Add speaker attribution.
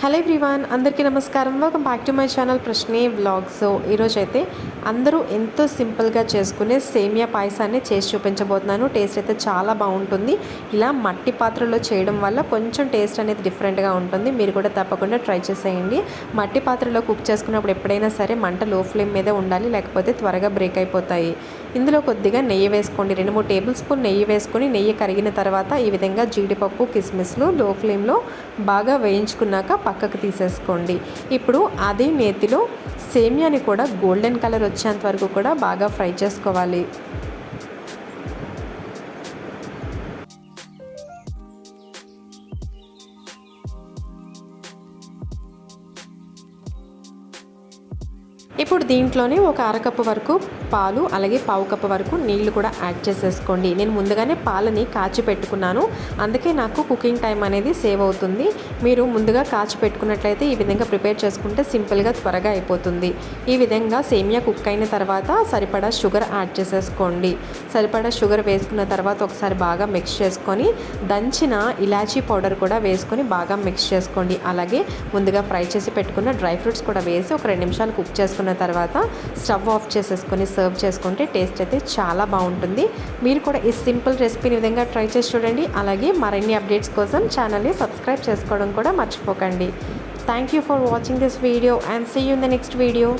Speaker 1: Hello everyone అందరికీ నమస్కారం. Welcome back to my channel ప్రశ్నే వ్లాగ్స్ ఈరోజు అయితే అందరూ ఎంతో సింపుల్గా చేసుకునే సేమియా పాయసాన్ని చేసి చూపించబోతున్నాను. టేస్ట్ అయితే చాలా బాగుంటుంది. ఇలా మట్టి పాత్రలో చేయడం వల్ల కొంచెం టేస్ట్ అనేది డిఫరెంట్గా ఉంటుంది. మీరు కూడా తప్పకుండా ట్రై చేసేయండి. మట్టి పాత్రలో కుక్ చేసుకున్నప్పుడు ఎప్పుడైనా సరే మంట లో ఫ్లేమ్ మీదే ఉండాలి లేకపోతే త్వరగా బ్రేక్ అయిపోతాయి. ఇందులో కొద్దిగా నెయ్యి వేసుకోండి. రెండు మూడు టేబుల్ స్పూన్ నెయ్యి వేసుకొని నెయ్యి కరిగిన తర్వాత ఈ విధంగా జీడిపప్పు కిస్మిస్లు లో ఫ్లేమ్లో బాగా వేయించుకున్నాక పక్కకు తీసేసుకోండి. ఇప్పుడు అదే నేతిలో సేమియాని కూడా గోల్డెన్ కలర్ వచ్చేంత వరకు కూడా బాగా ఫ్రై చేసుకోవాలి. ఇప్పుడు దీంట్లోనే ఒక అరకప్పు వరకు పాలు అలాగే పావు కప్పు వరకు నీళ్ళు కూడా యాడ్ చేసేసుకోండి. నేను ముందుగానే పాలని కాచి పెట్టుకున్నాను. అందుకే నాకు కుకింగ్ టైం అనేది సేవ్ అవుతుంది. మీరు ముందుగా కాచి పెట్టుకున్నట్లయితే ఈ విధంగా ప్రిపేర్ చేసుకుంటే సింపుల్గా త్వరగా అయిపోతుంది. ఈ విధంగా సేమియా కుక్ అయిన తర్వాత సరిపడా షుగర్ యాడ్ చేసేసుకోండి. సరిపడా షుగర్ వేసుకున్న తర్వాత ఒకసారి బాగా మిక్స్ చేసుకొని దంచిన ఇలాచీ పౌడర్ కూడా వేసుకొని బాగా మిక్స్ చేసుకోండి. అలాగే ముందుగా ఫ్రై చేసి పెట్టుకున్న డ్రై ఫ్రూట్స్ కూడా వేసి ఒక రెండు నిమిషాలు కుక్ చేసుకున్న తర్వాత స్టవ్ ఆఫ్ చేసేసుకొని సర్వ్ చేసుకుంటే టేస్ట్ అయితే చాలా బాగుంటుంది. మీరు కూడా ఈ సింపుల్ రెసిపీని విధంగా ట్రై చేసి చూడండి. అలాగే మరిన్ని అప్డేట్స్ కోసం ఛానల్ని సబ్స్క్రైబ్ చేసుకోవడం కూడా మర్చిపోకండి. Thank you for watching this video and see you in the next video